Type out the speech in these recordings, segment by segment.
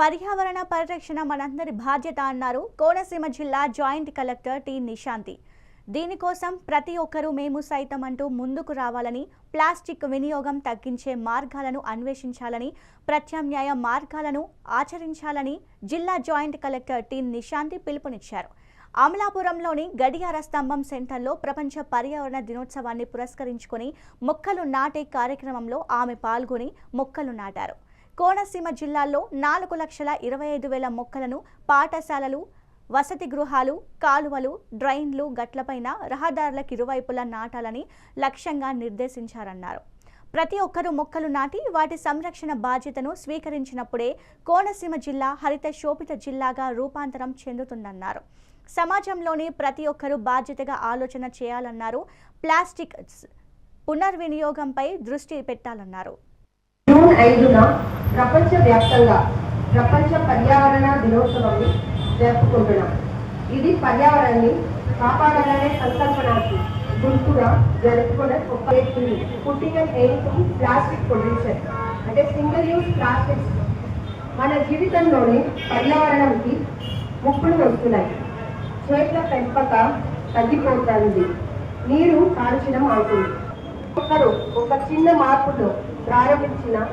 పర్యావరణ పరిరక్షణ మనందరి బాధ్యత అన్నారు కోనసీమ జిల్లా జాయింట్ కలెక్టర్ టి నిశాంతి. దీనికోసం ప్రతి ఒక్కరూ మేము సైతం అంటూ ముందుకు రావాలని ప్లాస్టిక్ వినియోగం తగ్గించే మార్గాలను అన్వేషించాలని ప్రత్యామ్నాయ మార్గాలను ఆచరించాలని జిల్లా జాయింట్ కలెక్టర్ టి నిశాంతి పిలుపునిచ్చారు. అమలాపురంలోని గడియార స్తంభం సెంటర్లో ప్రపంచ పర్యావరణ దినోత్సవాన్ని పురస్కరించుకొని మొక్కలు నాటే కార్యక్రమంలో ఆమె పాల్గొని మొక్కలు నాటారు. కోనసీమ జిల్లాలో నాలుగు లక్షల ఇరవై ఐదు వేల మొక్కలను పాఠశాలలు వసతి గృహాలు కాలువలు డ్రైన్లు గట్లపైన రహదారులకు ఇరువైపులా నాటాలని లక్ష్యంగా నిర్దేశించారన్నారు. ప్రతి ఒక్కరూ మొక్కలు నాటి వాటి సంరక్షణ బాధ్యతను స్వీకరించినప్పుడే కోనసీమ జిల్లా హరిత శోభిత జిల్లాగా రూపాంతరం చెందుతుందన్నారు. సమాజంలోని ప్రతి ఒక్కరూ బాధ్యతగా ఆలోచన చేయాలన్నారు. ప్లాస్టిక్ పునర్వినియోగంపై దృష్టి పెట్టాలన్నారు. జూన్ ఐదున ప్రపంచవ్యాప్తంగా ప్రపంచ పర్యావరణ దినోత్సవాన్ని జరుపుకుంటున్నాం. ఇది పర్యావరణాన్ని కాపాడాలనే సంకల్పనకు గుర్తుగా జరుపుకునే ఒక పుట్టిన ఎయిమ్ ప్లాస్టిక్ పొల్యూషన్ అంటే సింగిల్ యూస్ ప్లాస్టిక్స్ మన జీవితంలోని పర్యావరణంకి ముప్పులు వస్తున్నాయి. చేతుల పెంపక తగ్గిపోతుంది. నీరు కాల్చడం అవుతుంది. ఒకరు ఒక చిన్న మార్పుతో ప్రారంభించిన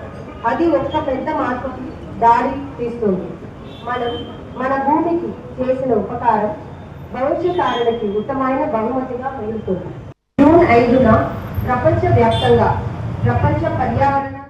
అది ఒక పెద్ద మార్పుకి దారి తీస్తుంది. మనం మన భూమికి చేసిన ఉపకారం భవిష్యత్తుకి ఉత్తమైన బహుమతిగా మిగులుతుంది. జూన్ ఐదున ప్రపంచ వ్యాప్తంగా ప్రపంచ పర్యావరణ